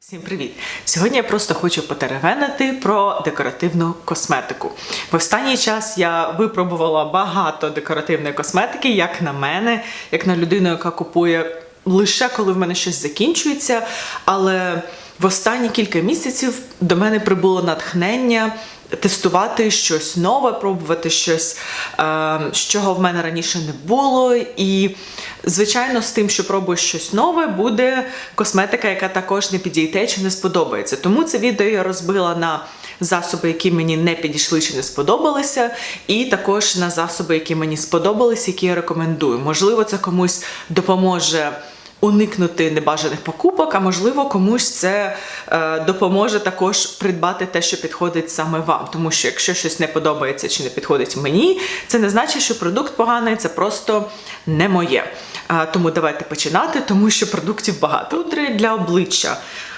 Всім привіт! Сьогодні я просто хочу потеревенити про декоративну косметику. В останній час я випробувала багато декоративної косметики, як на мене, як на людину, яка купує лише коли в мене щось закінчується. Але в останні кілька місяців до мене прибуло натхнення тестувати щось нове, пробувати щось, е, з чого в мене раніше не було. І, звичайно, з тим, що пробую щось нове, буде косметика, яка також не підійде чи не сподобається. Тому це відео я розбила на засоби, які мені не підійшли чи не сподобалися, і також на засоби, які мені сподобалися, які я рекомендую. Можливо, це комусь допоможе уникнути небажаних покупок, а можливо, комусь це е, допоможе також придбати те, що підходить саме вам. Тому що якщо щось не подобається чи не підходить мені, це не значить, що продукт поганий, це просто не моє. А, тому давайте починати, тому що продуктів багато. Пудри для обличчя.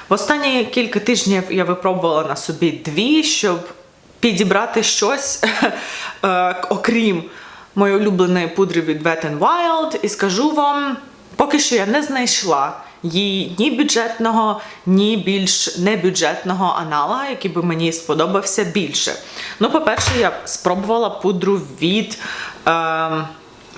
В останні кілька тижнів я випробувала на собі дві, щоб підібрати щось, е, окрім моєї улюбленої пудри від Wet n Wild, і скажу вам. Поки що я не знайшла їй ні бюджетного, ні більш небюджетного аналога, який би мені сподобався більше. Ну, по-перше, я спробувала пудру від е,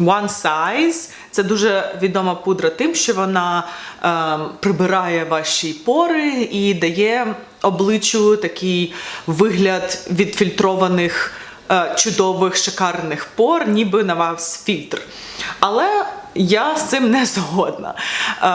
One Size. Це дуже відома пудра тим, що вона е, прибирає ваші пори і дає обличчю такий вигляд відфільтрованих. е, Чудових шикарних пор, ніби на вас фільтр. Але я з цим не згодна. Е,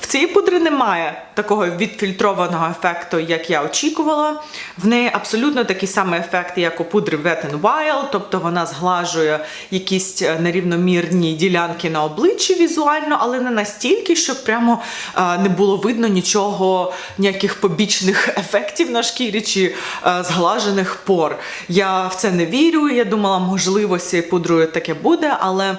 В цій пудри немає такого відфільтрованого ефекту, як я очікувала. В неї абсолютно такий самий ефект, як у пудри Wet n Wild, тобто вона зглажує якісь е, нерівномірні ділянки на обличчі візуально, але не настільки, щоб прямо е, не було видно нічого, ніяких побічних ефектів на шкірі чи зглажених пор. Я в це не вірю. Я думала, можливо, з цією пудрою таке буде, але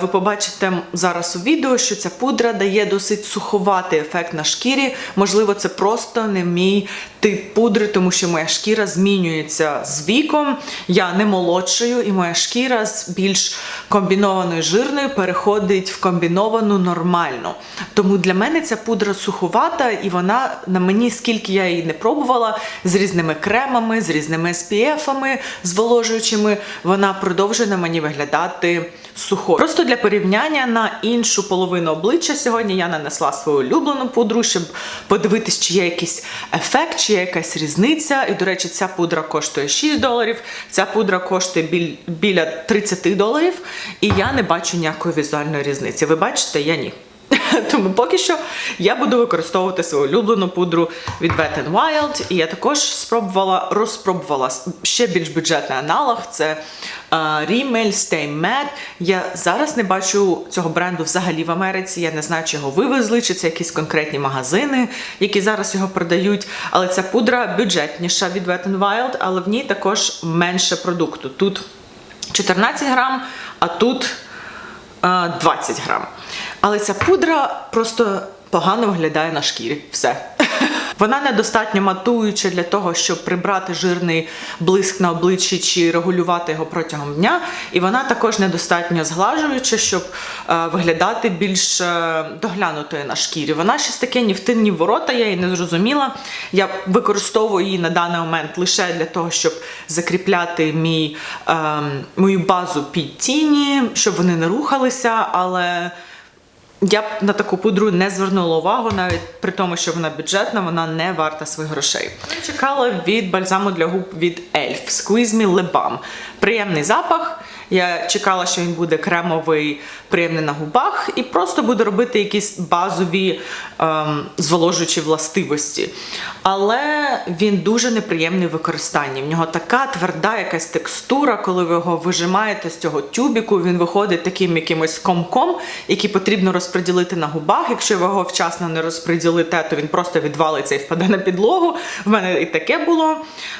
ви побачите зараз у відео, що ця пудра дає досить суховатий ефект на шкірі. Можливо, це просто не мій тип пудри, тому що моя шкіра змінюється з віком. Я не молодшою, і моя шкіра з більш комбінованою жирною переходить в комбіновану нормальну. Тому для мене ця пудра суховата, і вона на мені, скільки я її не пробувала, з різними кремами, з різними SPF-ами, зволожуючими, вона продовжує на мені виглядати сухою. Просто для порівняння на іншу половину обличчя сьогодні я нанесла свою улюблену пудру, щоб подивитись, чи є якийсь ефект, чи є якась різниця. І, до речі, ця пудра коштує 6 доларів, ця пудра коштує біля 30 доларів, і я не бачу ніякої візуальної різниці. Ви бачите, я ні. Тому поки що я буду використовувати свою улюблену пудру від Wet n Wild. І я також спробувала, розпробувала ще більш бюджетний аналог. Це е, Rimmel Stay Matte. Я зараз не бачу цього бренду взагалі в Америці. Я не знаю, чи його вивезли, чи це якісь конкретні магазини, які зараз його продають. Але ця пудра бюджетніша від Wet n Wild, але в ній також менше продукту. Тут 14 грам, а тут е, 20 грам. Але ця пудра просто погано виглядає на шкірі. Все. Вона недостатньо матуюча для того, щоб прибрати жирний блиск на обличчі чи регулювати його протягом дня. І вона також недостатньо зглажуюча, щоб е, виглядати більш е, доглянутою на шкірі. Вона щось таке ні в тин, ні в ворота, я її не зрозуміла. Я використовую її на даний момент лише для того, щоб закріпляти мій, е, мою базу під тіні, щоб вони не рухалися, але. Я б на таку пудру не звернула увагу, навіть при тому, що вона бюджетна, вона не варта своїх грошей. Чекала від бальзаму для губ від Elf Squeeze Me Lip Balm. Приємний запах. Я чекала, що він буде кремовий, приємний на губах, і просто буде робити якісь базові ем, зволожуючі властивості. Але він дуже неприємний в використанні. В нього така тверда якась текстура, коли ви його вижимаєте з цього тюбіку, він виходить таким якимось комком, який потрібно розподілити на губах. Якщо ви його вчасно не розподілите, то він просто відвалиться і впаде на підлогу. В мене і таке було.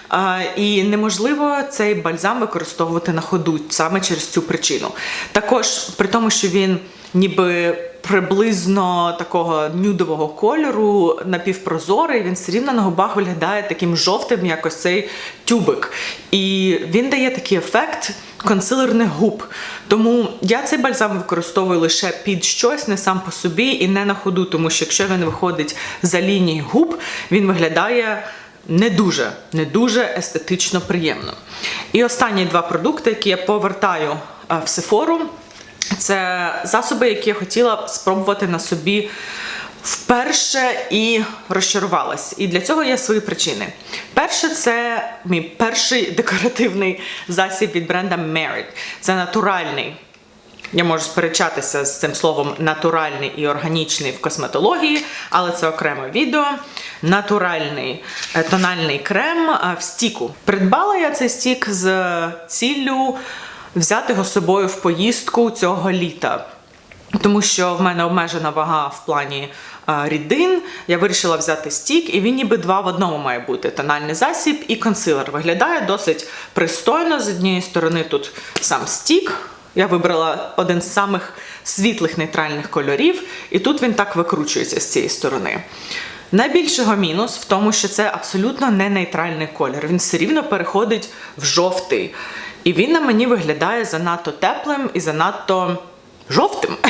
А, і неможливо цей бальзам використовувати на ходу саме через цю причину. Також при тому, що він ніби приблизно такого нюдового кольору, напівпрозорий, він все рівно на губах виглядає таким жовтим, як ось цей тюбик. І він дає такий ефект консилерних губ. Тому я цей бальзам використовую лише під щось, не сам по собі і не на ходу, тому що якщо він виходить за лінії губ, він виглядає не дуже, не дуже естетично приємно. І останні два продукти, які я повертаю е, в Сефору, це засоби, які я хотіла спробувати на собі вперше і розчарувалась. І для цього є свої причини. Перше, це мій перший декоративний засіб від бренда Merit. Це натуральний. Я можу сперечатися з цим словом натуральний і органічний в косметології, але це окреме відео. Натуральний е, тональний крем е, в стіку. Придбала я цей стік з ціллю взяти його з собою в поїздку цього літа. Тому що в мене обмежена вага в плані е, рідин. Я вирішила взяти стік, і він ніби два в одному має бути: тональний засіб і консилер. Виглядає досить пристойно. З однієї сторони тут сам стік. Я вибрала один з самих світлих нейтральних кольорів, і тут він так викручується з цієї сторони. Найбільшого мінус в тому, що це абсолютно не нейтральний колір. Він все рівно переходить в жовтий. І він на мені виглядає занадто теплим і занадто жовтим.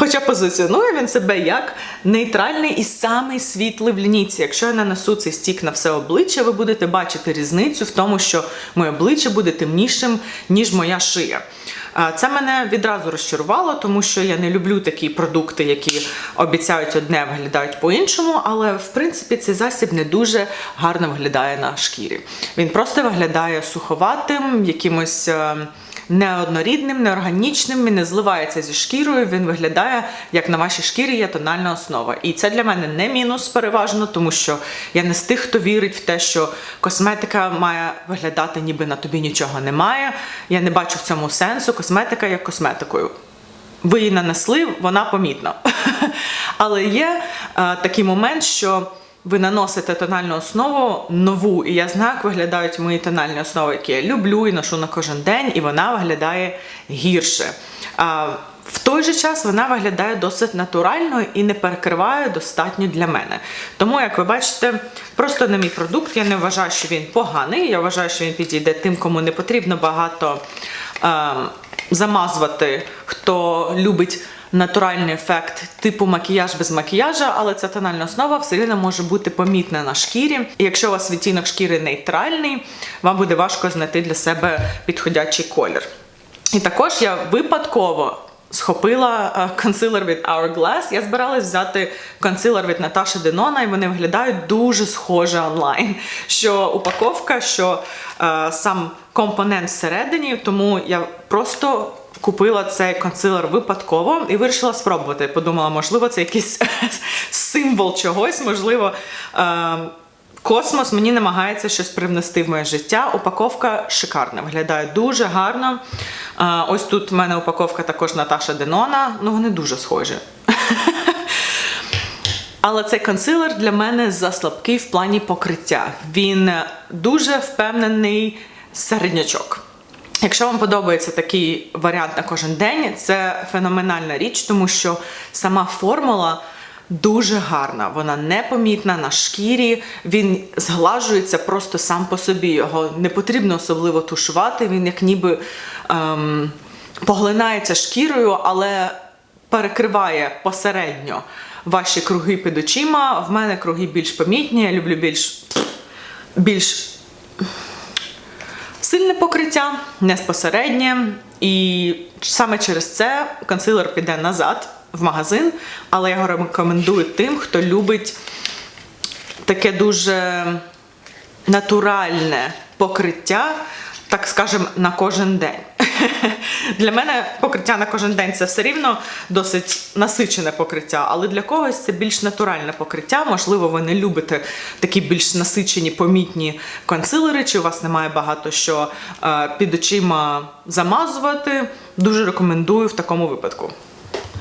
Хоча позиціонує він себе як нейтральний і самий світлий в лінійці. Якщо я нанесу цей стік на все обличчя, ви будете бачити різницю в тому, що моє обличчя буде темнішим, ніж моя шия. Це мене відразу розчарувало, тому що я не люблю такі продукти, які обіцяють одне, виглядають по-іншому. Але в принципі цей засіб не дуже гарно виглядає на шкірі. Він просто виглядає суховатим, якимось. Неоднорідним, неорганічним, він не зливається зі шкірою, він виглядає, як на вашій шкірі є тональна основа. І це для мене не мінус переважно, тому що я не з тих, хто вірить в те, що косметика має виглядати, ніби на тобі нічого немає. Я не бачу в цьому сенсу. Косметика як косметикою. Ви її нанесли, вона помітна. Але є е, такий момент, що ви наносите тональну основу нову, і я знаю, як виглядають мої тональні основи, які я люблю і ношу на кожен день, і вона виглядає гірше. А в той же час вона виглядає досить натурально і не перекриває достатньо для мене. Тому, як ви бачите, просто не мій продукт. Я не вважаю, що він поганий. Я вважаю, що він підійде тим, кому не потрібно багато е, замазувати, хто любить натуральний ефект типу макіяж без макіяжа, але ця тональна основа все рівно може бути помітна на шкірі. І якщо у вас відтінок шкіри нейтральний, вам буде важко знайти для себе підходячий колір. І також я випадково. Схопила е, консилер від Hourglass. Я збиралась взяти консилер від Наташі Денона, і вони виглядають дуже схоже онлайн. Що упаковка, що е, сам компонент всередині, тому я просто купила цей консилер випадково і вирішила спробувати. Подумала, можливо, це якийсь символ чогось, можливо. Е, Космос мені намагається щось привнести в моє життя. Упаковка шикарна, виглядає дуже гарно. А, Ось тут в мене упаковка також Наташа Денона. Ну, вони дуже схожі. Але цей консилер для мене заслабкий в плані покриття. Він дуже впевнений середнячок. Якщо вам подобається такий варіант на кожен день, це феноменальна річ, тому що сама формула дуже гарна. Вона непомітна на шкірі, він зглажується просто сам по собі. Його не потрібно особливо тушувати. Він як ніби ем, поглинається шкірою, але перекриває посередньо ваші круги під очима. В мене круги більш помітні, я люблю більш більш сильне покриття, неспосереднє. І саме через це консилер піде назад в магазин, але я його рекомендую тим, хто любить таке дуже натуральне покриття, так скажем, на кожен день. Для мене покриття на кожен день це все рівно досить насичене покриття, але для когось це більш натуральне покриття. Можливо, ви не любите такі більш насичені, помітні консилери, чи у вас немає багато що е, під очима замазувати. Дуже рекомендую в такому випадку.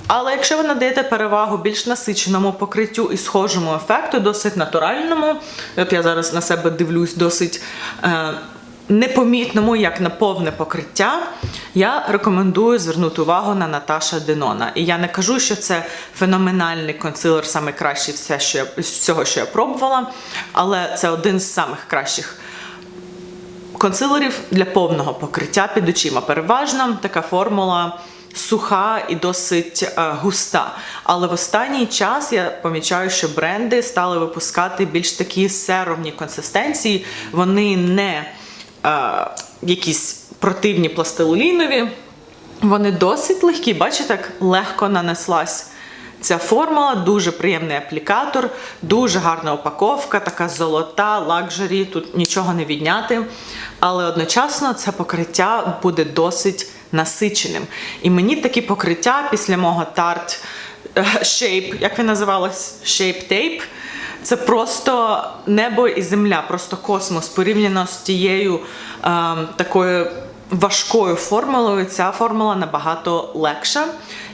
Але якщо ви надаєте перевагу більш насиченому покриттю і схожому ефекту, досить натуральному, от я зараз на себе дивлюсь, досить е, непомітному, як на повне покриття, Я рекомендую звернути увагу на Наташа Денона. І я не кажу, що це феноменальний консилер, саме кращий все, що я, всього, що я пробувала, але це один з самих кращих консилерів для повного покриття під очима. Переважно така формула суха і досить е, густа. Але в останній час я помічаю, що бренди стали випускати більш такі серумні консистенції. Вони не е, якісь противні пластилінові, вони досить легкі. Бачите, як легко нанеслась. Ця формула дуже приємний аплікатор, дуже гарна упаковка, така золота, лакжері, тут нічого не відняти. Але одночасно це покриття буде досить насиченим. І мені такі покриття після мого тарт Shape, як він називалось? Shape Tape. Це просто небо і земля, просто космос порівняно з тією е, такою важкою формулою. Ця формула набагато легша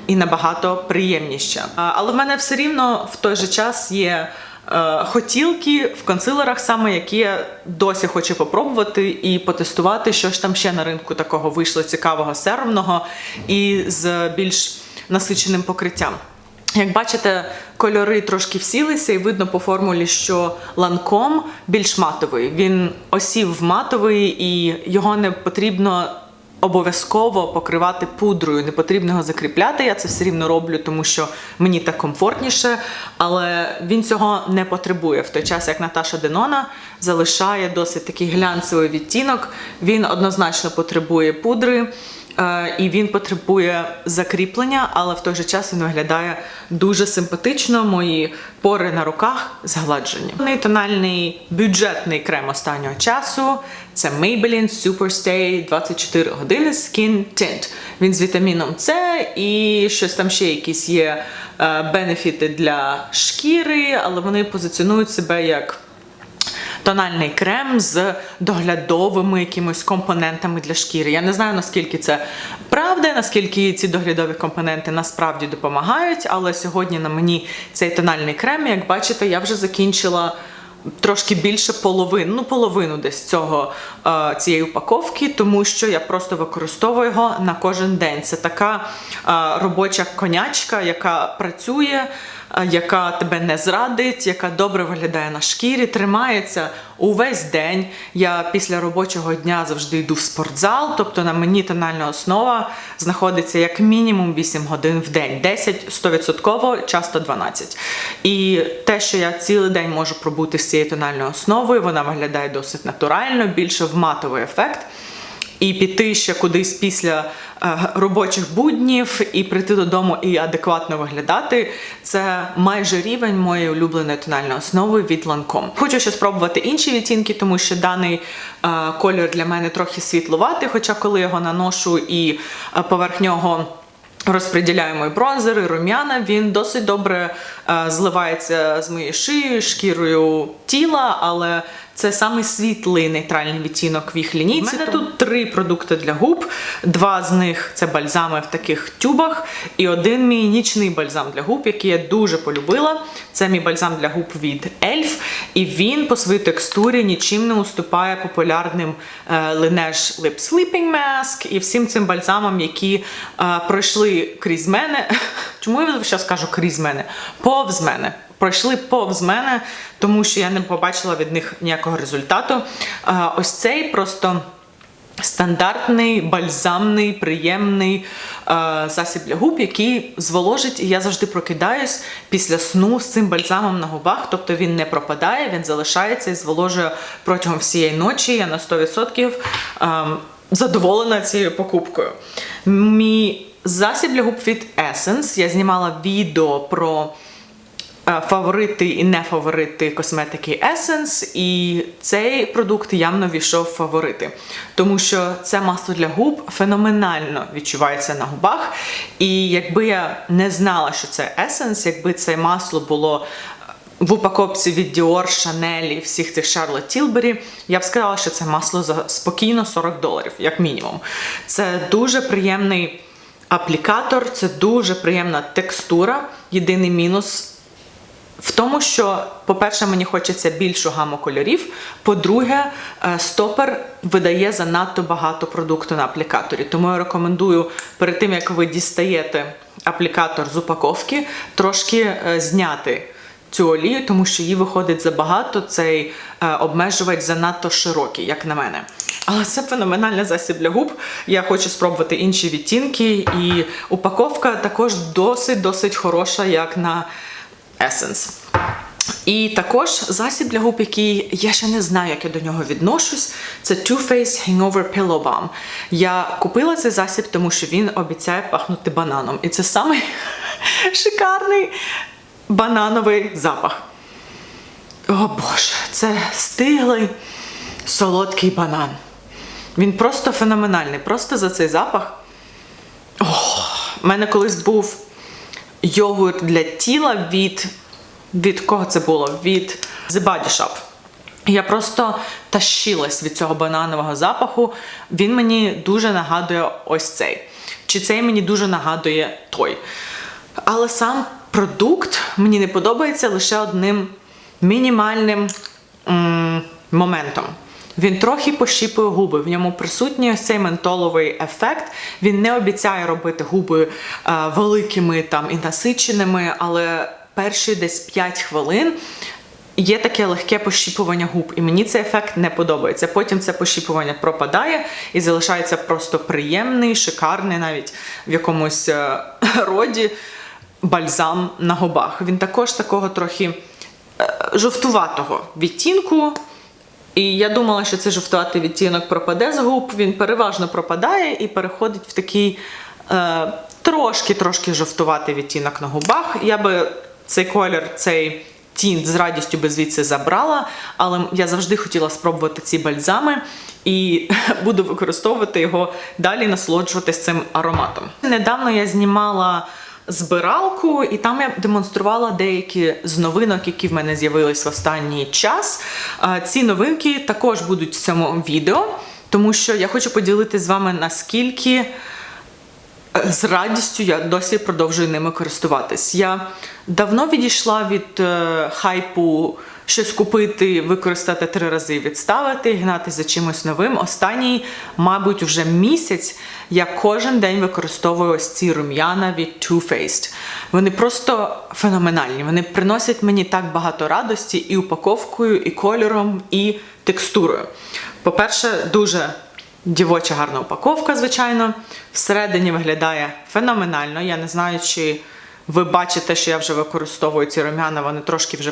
і набагато приємніша. Але в мене все рівно в той же час є. е, Хотілки в консилерах, саме які я досі хочу попробувати і потестувати, що ж там ще на ринку такого вийшло цікавого серумного і з більш насиченим покриттям. Як бачите, кольори трошки всілися, і видно по формулі, що ланком більш матовий. Він осів матовий, і його не потрібно обов'язково покривати пудрою. Не потрібно його закріпляти. Я це все рівно роблю, тому що мені так комфортніше. Але він цього не потребує. В той час, як Наташа Денона залишає досить такий глянцевий відтінок, він однозначно потребує пудри. Е, І він потребує закріплення, але в той же час він виглядає дуже симпатично. Мої пори на руках згладжені. Тональний бюджетний крем останнього часу це Maybelline Superstay 24 години Skin Tint. Він з вітаміном С і щось там ще якісь є е, бенефіти для шкіри, але вони позиціонують себе як тональний крем з доглядовими якимось компонентами для шкіри. Я не знаю наскільки це правда, наскільки ці доглядові компоненти насправді допомагають, але сьогодні на мені цей тональний крем, як бачите, я вже закінчила. Трошки більше половини, ну половину десь цього е, цієї упаковки, тому що я просто використовую його на кожен день. Це така е, робоча конячка, яка працює, яка тебе не зрадить, яка добре виглядає на шкірі, тримається увесь день. Я після робочого дня завжди йду в спортзал, тобто на мені тональна основа знаходиться як мінімум 8 годин в день, 10 100%, часто 12. І те, що я цілий день можу пробути з цією тональною основою, вона виглядає досить натурально, більше в матовий ефект. І піти ще кудись після е, робочих буднів і прийти додому і адекватно виглядати. Це майже рівень моєї улюбленої тональної основи від Lancome. Хочу ще спробувати інші відтінки, тому що даний е, колір для мене трохи світлуватий, хоча коли його наношу і е, поверх нього. Розподіляю мої бронзери, рум'яна. Він досить добре е, зливається з моєю шиєю, шкірою тіла, але це самий світлий нейтральний відтінок в їх лінійці. У мене тут три продукти для губ. Два з них це бальзами в таких тюбах, і один мій нічний бальзам для губ, який я дуже полюбила. Це мій бальзам для губ від Elf, і він по своїй текстурі нічим не уступає популярним е, Laneige Lip Sleeping Mask і всім цим бальзамам, які е, пройшли крізь мене. Чому я зараз кажу крізь мене? Повз мене. Пройшли повз мене, тому що я не побачила від них ніякого результату. Ось цей просто. Стандартний, бальзамний, приємний е, засіб для губ, який зволожить, і я завжди прокидаюсь після сну з цим бальзамом на губах. Тобто він не пропадає, він залишається і зволожує протягом всієї ночі. Я на 100% е, задоволена цією покупкою. Мій засіб для губ від Essence. Я знімала відео про. Е, фаворити і не фаворити косметики Essence, і цей продукт явно війшов фаворити, тому що це масло для губ феноменально відчувається на губах. І якби я не знала, що це Essence, якби це масло було. В упаковці від Dior, Chanel і всіх цих Charlotte Tilbury, я б сказала, що це масло за спокійно 40 доларів, як мінімум. Це дуже приємний аплікатор, це дуже приємна текстура. Єдиний мінус в тому, що, по-перше, мені хочеться більшу гаму кольорів. По-друге, е, стопер видає занадто багато продукту на аплікаторі. Тому я рекомендую перед тим, як ви дістаєте аплікатор з упаковки, трошки е, зняти цю олію, тому що її виходить забагато. Цей е, обмежувач занадто широкий, як на мене. Але це феноменальний засіб для губ. Я хочу спробувати інші відтінки, і упаковка також досить-досить хороша, як на Essence. І також засіб для губ, який я ще не знаю, як я до нього відношусь. Це Too Faced Hangover Pillow Balm. Я купила цей засіб, тому що він обіцяє пахнути бананом. І це самий шикарний банановий запах. О Боже, це стиглий солодкий банан. Він просто феноменальний. Просто за цей запах. О, в мене колись був йогурт для тіла від. Від кого це було? Від The Body Shop. Я просто тащилась від цього бананового запаху. Він мені дуже нагадує ось цей. Чи цей мені дуже нагадує той. Але сам продукт мені не подобається лише одним мінімальним м, моментом. Він трохи пощіпує губи. В ньому присутній ось цей ментоловий ефект. Він не обіцяє робити губи е, великими там і насиченими, але перші десь 5 хвилин. Є таке легке пощіпування губ, і мені цей ефект не подобається. Потім це пощіпування пропадає і залишається просто приємний, шикарний, навіть в якомусь е, роді бальзам на губах. Він також такого трохи е, жовтуватого відтінку. І я думала, що цей жовтуватий відтінок пропаде з губ. Він переважно пропадає і переходить в такий е, трошки-трошки жовтуватий відтінок на губах. Я би цей колір, цей тінт з радістю би звідси забрала, але я завжди хотіла спробувати ці бальзами і буду використовувати його далі, насолоджуватись цим ароматом. Недавно я знімала збиралку, і там я демонструвала деякі з новинок, які в мене з'явились в останній час. Ці новинки також будуть в цьому відео, тому що я хочу поділитися з вами наскільки е, з радістю я досі продовжую ними користуватись. Я давно відійшла від е, хайпу щось купити, використати три рази, відставити, гнати за чимось новим. Останній, мабуть, вже місяць я кожен день використовую ось ці рум'яна від Too Faced. Вони просто феноменальні. Вони приносять мені так багато радості і упаковкою, і кольором, і текстурою. По-перше, дуже дівоча гарна упаковка, звичайно. Всередині виглядає феноменально. Я не знаю, чи ви бачите, що я вже використовую ці рум'яна, вони трошки вже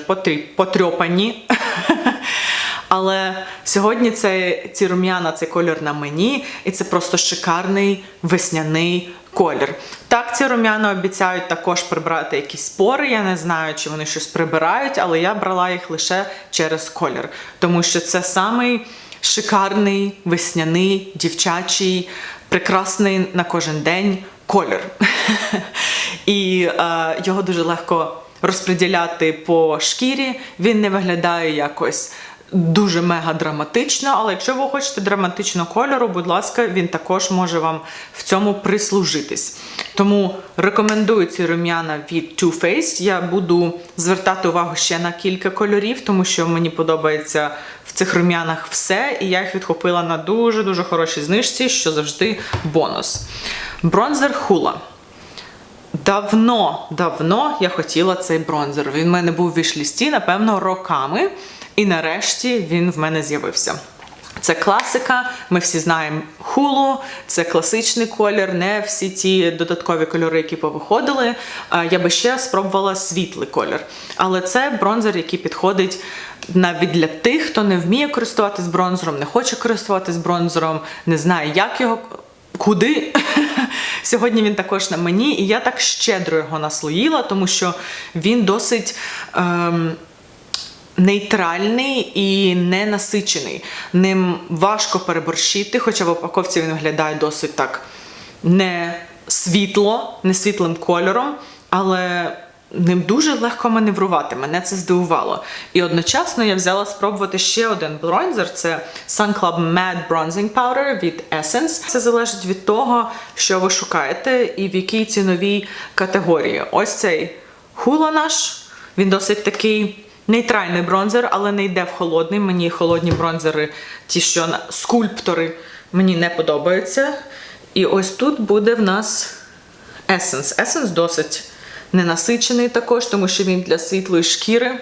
потрьопані. Але сьогодні це, ці рум'яна, це колір на мені, і це просто шикарний весняний колір. Так, ці рум'яна обіцяють також прибрати якісь спори. Я не знаю, чи вони щось прибирають, але я брала їх лише через колір, тому що це самий шикарний весняний, дівчачий, прекрасний на кожен день колір. І е, його дуже легко розподіляти по шкірі. Він не виглядає якось дуже мега драматично, але якщо ви хочете драматичного кольору, будь ласка, він також може вам в цьому прислужитись. Тому рекомендую ці рум'яна від Too Faced. Я буду звертати увагу ще на кілька кольорів, тому що мені подобається в цих рум'янах все, і я їх відхопила на дуже-дуже хорошій знижці, що завжди бонус. Бронзер Хула. Давно, давно я хотіла цей бронзер. Він в мене був в вішлісті, напевно, роками. І нарешті він в мене з'явився. Це класика, ми всі знаємо хулу, це класичний колір, не всі ті додаткові кольори, які повиходили. Я би ще спробувала світлий колір. Але це бронзер, який підходить навіть для тих, хто не вміє користуватись бронзером, не хоче користуватись бронзером, не знає, як його. Куди? Сьогодні він також на мені, і я так щедро його наслоїла, тому що він досить. Ем, нейтральний і ненасичений. Ним важко переборщити, хоча в упаковці він виглядає досить так не світло, не світлим кольором, але ним дуже легко маневрувати. Мене це здивувало. І одночасно я взяла спробувати ще один бронзер. Це Sun Club Matte Bronzing Powder від Essence. Це залежить від того, що ви шукаєте і в якій ціновій категорії. Ось цей хула наш. Він досить такий нейтральний бронзер, але не йде в холодний. Мені холодні бронзери, ті, що скульптори, мені не подобаються. І ось тут буде в нас Essence. Essence досить ненасичений також, тому що він для світлої шкіри.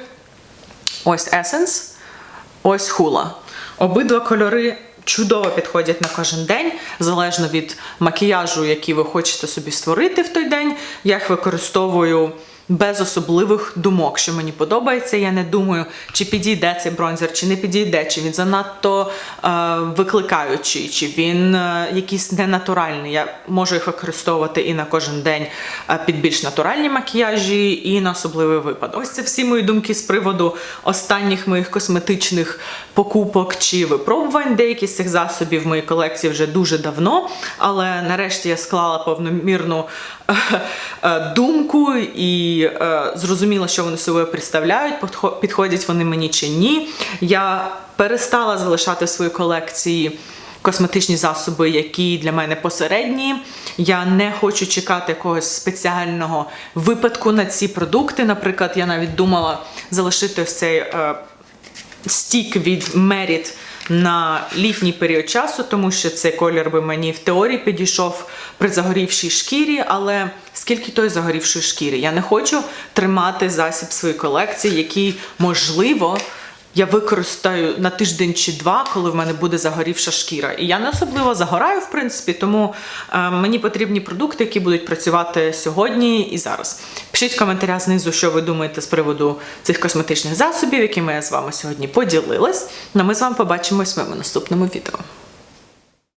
Ось Essence, ось хула. Обидва кольори чудово підходять на кожен день, залежно від макіяжу, який ви хочете собі створити в той день. Я їх використовую без особливих думок, що мені подобається. Я не думаю, чи підійде цей бронзер, чи не підійде, чи він занадто е, викликаючий, чи він е, якийсь ненатуральний. Я можу їх використовувати і на кожен день е, під більш натуральні макіяжі, і на особливий випадок. Ось це всі мої думки з приводу останніх моїх косметичних покупок чи випробувань. Деякі з цих засобів в моїй колекції вже дуже давно, але нарешті я склала повномірну е, е, думку і е, зрозуміла, що вони собою представляють, підходять вони мені чи ні. Я перестала залишати в своїй колекції косметичні засоби, які для мене посередні. Я не хочу чекати якогось спеціального випадку на ці продукти. Наприклад, я навіть думала залишити ось цей е, стік від Merit на літній період часу, тому що цей колір би мені в теорії підійшов при загорівшій шкірі, але скільки той загорівшої шкіри? Я не хочу тримати засіб своїй колекції, який можливо. Я використаю на тиждень чи два, коли в мене буде загорівша шкіра. І я не особливо загораю, в принципі, тому е, мені потрібні продукти, які будуть працювати сьогодні і зараз. Пишіть в коментарях знизу, що ви думаєте з приводу цих косметичних засобів, якими я з вами сьогодні поділилась. Ну, ми з вами побачимось в моєму наступному відео.